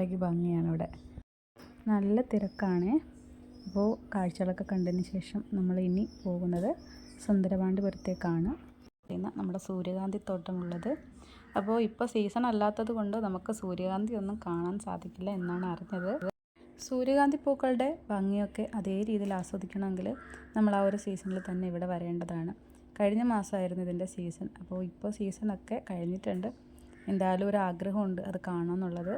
അത്രയ്ക്ക് ഭംഗിയാണ് ഇവിടെ നല്ല തിരക്കാണ്. അപ്പോൾ കാഴ്ചകളൊക്കെ കണ്ടതിന് ശേഷം നമ്മൾ ഇനി പോകുന്നത് സുന്ദരപാണ്ഡിപുരത്തേക്കാണ്. പിന്നെ നമ്മുടെ സൂര്യകാന്തി തോട്ടമുള്ളത്. അപ്പോൾ ഇപ്പോൾ സീസൺ അല്ലാത്തത് കൊണ്ട് നമുക്ക് സൂര്യകാന്തി ഒന്നും കാണാൻ സാധിക്കില്ല എന്നാണ് അറിഞ്ഞത്. സൂര്യകാന്തി പൂക്കളുടെ ഭംഗിയൊക്കെ അതേ രീതിയിൽ ആസ്വദിക്കണമെങ്കിൽ നമ്മൾ ആ ഒരു സീസണിൽ തന്നെ ഇവിടെ വരേണ്ടതാണ്. കഴിഞ്ഞ മാസമായിരുന്നു ഇതിന്റെ സീസൺ അപ്പോൾ ഇപ്പോൾ സീസണൊക്കെ കഴിഞ്ഞിട്ടുണ്ട്. എന്തായാലും ഒരു ആഗ്രഹമുണ്ട് അത് കാണാമെന്നുള്ളത്.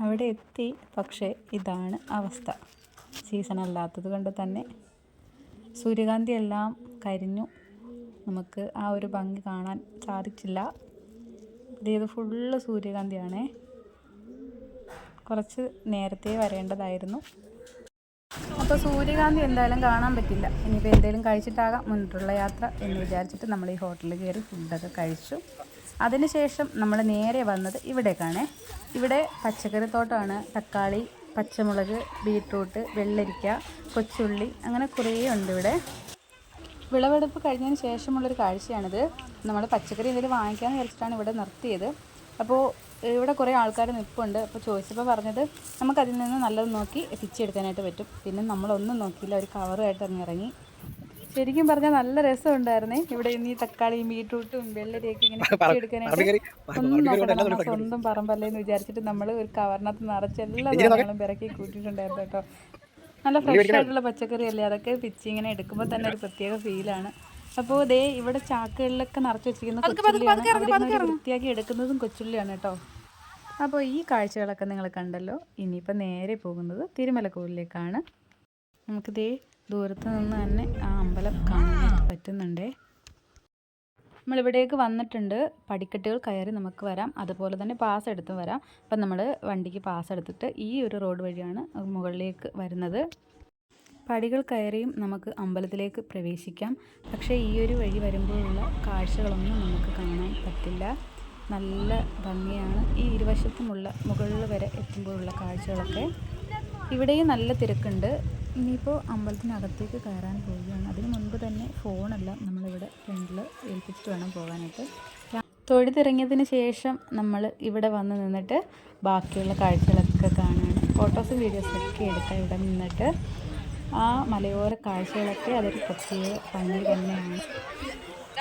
അവിടെ എത്തി. പക്ഷേ ഇതാണ് അവസ്ഥ. സീസൺ അല്ലാത്തത് കൊണ്ട് തന്നെ. സൂര്യകാന്തി എല്ലാം കരിഞ്ഞു. നമുക്ക് ആ ഒരു ഭംഗി കാണാൻ സാധിച്ചില്ല. ഇത് ഫുള്ള് സൂര്യകാന്തിയാണ്. കുറച്ച് നേരത്തെ വരേണ്ടതായിരുന്നു. അപ്പോൾ സൂര്യകാന്തി എന്തായാലും കാണാൻ പറ്റില്ല. ഇനിയിപ്പോൾ എന്തെങ്കിലും കഴിച്ചിട്ടാകാം. മുന്നിട്ടുള്ള യാത്ര എന്ന് വിചാരിച്ചിട്ട് നമ്മൾ ഈ ഹോട്ടലിൽ കയറി ഫുഡൊക്കെ കഴിച്ചു. അതിനുശേഷം നമ്മൾ നേരെ വന്നത് ഇവിടേക്കാണ്. ഇവിടെ പച്ചക്കറി തോട്ടമാണ് തക്കാളി പച്ചമുളക് ബീട്രൂട്ട് വെള്ളരിക്ക കൊച്ചുള്ളി അങ്ങനെ കുറേ ഉണ്ട് ഇവിടെ. വിളവെടുപ്പ് കഴിഞ്ഞതിന് ശേഷമുള്ളൊരു കാഴ്ചയാണിത്. നമ്മൾ പച്ചക്കറി എന്തെങ്കിലും വാങ്ങിക്കാമെന്ന് വിചാരിച്ചിട്ടാണ് ഇവിടെ നിർത്തിയത്. അപ്പോൾ ഇവിടെ കുറേ ആൾക്കാർ നിൽപ്പുണ്ട് അപ്പോൾ ചോദിച്ചപ്പോൾ പറഞ്ഞത് നമുക്കതിൽ നിന്ന് നല്ലത് നോക്കി പിച്ചെടുക്കാനായിട്ട് പറ്റും. പിന്നെ നമ്മളൊന്നും നോക്കിയില്ല. ഒരു കവറുമായിട്ട് അങ്ങ് ഇറങ്ങി ശരിക്കും പറഞ്ഞാൽ നല്ല രസമുണ്ടായിരുന്നേ. ഇവിടെ ഇന്ന് ഈ തക്കാളിയും ബീട്രൂട്ടും വെള്ളരിയൊക്കെ ഇങ്ങനെ എടുക്കാനായിട്ട് ഒന്നും നോക്കണ്ട. നമ്മുടെ സ്വന്തം പറമ്പല്ലേ എന്ന് വിചാരിച്ചിട്ട് നമ്മൾ ഒരു കവറിനകത്ത് നിറച്ച് എല്ലാ സാധനങ്ങളും പിറക്കി കൂട്ടിയിട്ടുണ്ടായിരുന്നു കേട്ടോ. നല്ല ഫ്രഷ് ആയിട്ടുള്ള പച്ചക്കറി അല്ലേ അതൊക്കെ പിച്ചി ഇങ്ങനെ എടുക്കുമ്പോൾ തന്നെ ഒരു പ്രത്യേക ഫീലാണ് അപ്പോൾ ദേ ഇവിടെ ചാക്കുകളിലൊക്കെ നിറച്ച് വെച്ചിരിക്കുന്ന കൊച്ചുള്ളിയാണ്. വൃത്തിയാക്കി എടുക്കുന്നതും കൊച്ചുള്ളിയാണ് കേട്ടോ. അപ്പോൾ ഈ കാഴ്ചകളൊക്കെ നിങ്ങൾ കണ്ടല്ലോ. ഇനിയിപ്പോൾ നേരെ പോകുന്നത് തിരുമലക്കോവിലേക്കാണ്. നമുക്ക് ദേ ദൂരത്ത് നിന്ന് തന്നെ ആ അമ്പലം കാണാനായിട്ട് പറ്റുന്നുണ്ടേ. നമ്മളിവിടേക്ക് വന്നിട്ടുണ്ട്. പടിക്കെട്ടുകൾ കയറി നമുക്ക് വരാം. അതുപോലെ തന്നെ പാസ് എടുത്തും വരാം. അപ്പം നമ്മൾ വണ്ടിക്ക് പാസ് എടുത്തിട്ട് ഈ ഒരു റോഡ് വഴിയാണ് മുകളിലേക്ക് വരുന്നത്. പടികൾ കയറിയും നമുക്ക് അമ്പലത്തിലേക്ക് പ്രവേശിക്കാം. പക്ഷേ ഈ ഒരു വഴി വരുമ്പോഴുള്ള കാഴ്ചകളൊന്നും നമുക്ക് കാണാൻ പറ്റില്ല. നല്ല ഭംഗിയാണ്. ഈ ഇരുവശത്തുമുള്ള മുകളിൽ വരെ എത്തുമ്പോഴുള്ള കാഴ്ചകളൊക്കെ. ഇവിടെയും നല്ല തിരക്കുണ്ട്. ഇനിയിപ്പോൾ അമ്പലത്തിനകത്തേക്ക് കയറാൻ പോവുകയാണ്. അതിന് മുൻപ് തന്നെ ഫോണെല്ലാം നമ്മളിവിടെ ഫ്രണ്ടിൽ ഏൽപ്പിച്ചിട്ട് വേണം പോകാനായിട്ട്. തൊഴുതിറങ്ങിയതിന് ശേഷം നമ്മൾ ഇവിടെ വന്ന് നിന്നിട്ട് ബാക്കിയുള്ള കാഴ്ചകളൊക്കെ കാണുകയാണ്. ഫോട്ടോസും വീഡിയോസൊക്കെ എടുക്കാം ഇവിടെ നിന്നിട്ട് ആ മലയോര കാഴ്ചകളൊക്കെ അതൊരു പ്രത്യേക ഭംഗി തന്നെയാണ്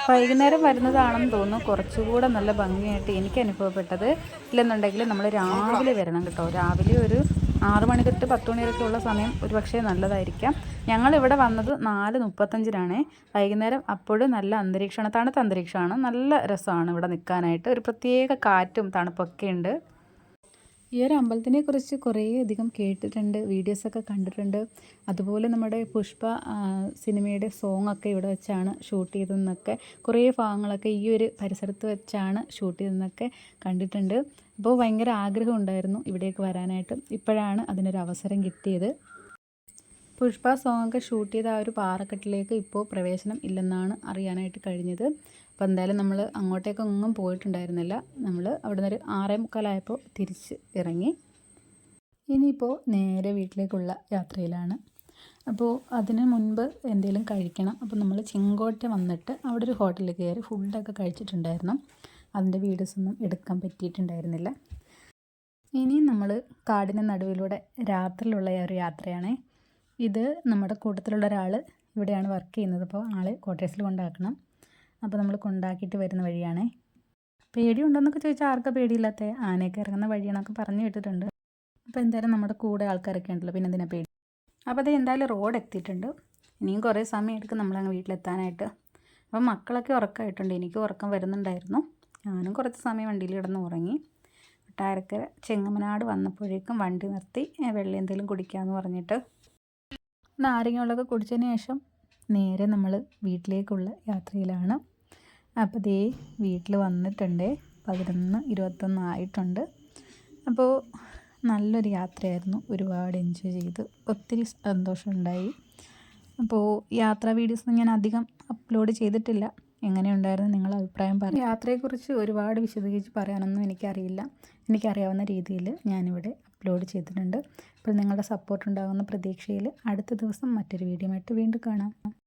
വൈകുന്നേരം വരുന്നതാണെന്ന് തോന്നുന്നു. കുറച്ചുകൂടെ നല്ല ഭംഗിയായിട്ട് എനിക്ക് അനുഭവപ്പെട്ടത്. ഇല്ലെന്നുണ്ടെങ്കിൽ നമ്മൾ രാവിലെ വരണം കേട്ടോ. രാവിലെ ഒരു ആറ് മണി തൊട്ട് പത്ത് മണി വരെയൊക്കെ ഉള്ള സമയം ഒരു പക്ഷേ നല്ലതായിരിക്കാം. ഞങ്ങൾ ഇവിടെ വന്നത് നാല് മുപ്പത്തഞ്ചിനാണ്. വൈകുന്നേരം അപ്പോഴും നല്ല അന്തരീക്ഷമാണ്. തണുത്ത അന്തരീക്ഷമാണ്. നല്ല രസമാണ് ഇവിടെ നിൽക്കാനായിട്ട്. ഒരു പ്രത്യേക കാറ്റും തണുപ്പൊക്കെ ഉണ്ട്. ഈ ഒരു അമ്പലത്തിനെ കുറിച്ച് കുറേ അധികം കേട്ടിട്ടുണ്ട് വീഡിയോസൊക്കെ കണ്ടിട്ടുണ്ട്. അതുപോലെ നമ്മുടെ പുഷ്പ സിനിമയുടെ സോങ് ഒക്കെ ഇവിടെ വെച്ചാണ് ഷൂട്ട് ചെയ്തതെന്നൊക്കെ കുറേ ഭാഗങ്ങളൊക്കെ ഈ ഒരു പരിസരത്ത് വെച്ചാണ് ഷൂട്ട് ചെയ്തതെന്നൊക്കെ കണ്ടിട്ടുണ്ട്. അപ്പോൾ ഭയങ്കര ആഗ്രഹം ഉണ്ടായിരുന്നു ഇവിടേക്ക് വരാനായിട്ട്. ഇപ്പോഴാണ് അതിനൊരു അവസരം കിട്ടിയത്. പുഷ്പ സോങ് ഒക്കെ ഷൂട്ട് ചെയ്ത ആ ഒരു പാറക്കെട്ടിലേക്ക് ഇപ്പോൾ പ്രവേശനം ഇല്ലെന്നാണ് അറിയാനായിട്ട് കഴിഞ്ഞത്. അപ്പോൾ എന്തായാലും നമ്മൾ അങ്ങോട്ടേക്കൊന്നും പോയിട്ടുണ്ടായിരുന്നില്ല. നമ്മൾ അവിടെ നിന്ന് ഒരു ആറേ മുക്കാലായപ്പോൾ തിരിച്ച് ഇറങ്ങി. ഇനിയിപ്പോൾ നേരെ വീട്ടിലേക്കുള്ള യാത്രയിലാണ്. അപ്പോൾ അതിന് മുൻപ് എന്തെങ്കിലും കഴിക്കണം. അപ്പോൾ നമ്മൾ ചെങ്കോട്ട വന്നിട്ട് അവിടെ ഒരു ഹോട്ടലിൽ കയറി ഫുഡൊക്കെ കഴിച്ചിട്ടുണ്ടായിരുന്നു. അതിന്റെ വീഡിയോസൊന്നും എടുക്കാൻ പറ്റിയിട്ടുണ്ടായിരുന്നില്ല. ഇനിയും നമ്മൾ കാടിന്റെ നടുവിലൂടെ രാത്രിയിലുള്ള ഒരു യാത്രയാണ്. ഇത് നമ്മുടെ കൂട്ടത്തിലുള്ള ഒരാൾ ഇവിടെയാണ് വർക്ക് ചെയ്യുന്നത്. അപ്പോൾ ആൾ ക്വാർട്ടേഴ്സിൽ കൊണ്ടാക്കണം. അപ്പോൾ നമ്മൾ കൊണ്ടാക്കിയിട്ട് വരുന്ന വഴിയാണേ. പേടിയുണ്ടോയെന്നൊക്കെ ചോദിച്ചാൽ ആർക്കാ പേടിയില്ലാത്ത? ആനയൊക്കെ ഇറങ്ങുന്ന വഴിയാണൊക്കെ പറഞ്ഞു കേട്ടിട്ടുണ്ട്. അപ്പോൾ എന്തായാലും നമ്മുടെ കൂടെ ആൾക്കാരൊക്കെ ഉണ്ടല്ലോ പിന്നെ എന്തിനാ പേടി? അപ്പോൾ അത് എന്തായാലും റോഡ് എത്തിയിട്ടുണ്ട്. ഇനിയും കുറേ സമയം എടുക്കും നമ്മളങ്ങ് വീട്ടിലെത്താനായിട്ട്. അപ്പം മക്കളൊക്കെ ഉറക്കമായിട്ടുണ്ട് എനിക്ക് ഉറക്കം വരുന്നുണ്ടായിരുന്നു. ഞാനും കുറച്ച് സമയം വണ്ടിയിൽ കിടന്ന് ഉറങ്ങി. കൊട്ടാരക്കര ചെങ്ങമനാട് വന്നപ്പോഴേക്കും വണ്ടി നിർത്തി വെള്ളം എന്തെങ്കിലും കുടിക്കാമെന്ന് പറഞ്ഞിട്ട് നാരങ്ങ കുടിച്ചതിന് ശേഷം നേരെ നമ്മൾ വീട്ടിലേക്കുള്ള യാത്രയിലാണ്. അപ്പോൾ ദേ വീട്ടിൽ വന്നിട്ടുണ്ട്. പതിനൊന്ന് ഇരുപത്തൊന്ന് ആയിട്ടുണ്ട്. അപ്പോൾ നല്ലൊരു യാത്രയായിരുന്നു. ഒരുപാട് എൻജോയ് ചെയ്ത് ഒത്തിരി സന്തോഷമുണ്ടായി. അപ്പോൾ യാത്രാ വീഡിയോസ് ഞാൻ അധികം അപ്ലോഡ് ചെയ്തിട്ടില്ല. എങ്ങനെയുണ്ടായിരുന്നു നിങ്ങളുടെ അഭിപ്രായം പറയാം യാത്രയെക്കുറിച്ച് ഒരുപാട് വിശദീകരിച്ച് പറയാനൊന്നും എനിക്കറിയില്ല. എനിക്കറിയാവുന്ന രീതിയിൽ ഞാനിവിടെ അപ്ലോഡ് ചെയ്തിട്ടുണ്ട്. അപ്പോൾ നിങ്ങളുടെ സപ്പോർട്ട് ഉണ്ടാകുന്ന പ്രതീക്ഷയിൽ അടുത്ത ദിവസം മറ്റൊരു വീഡിയോ ആയിട്ട് വീണ്ടും കാണാം.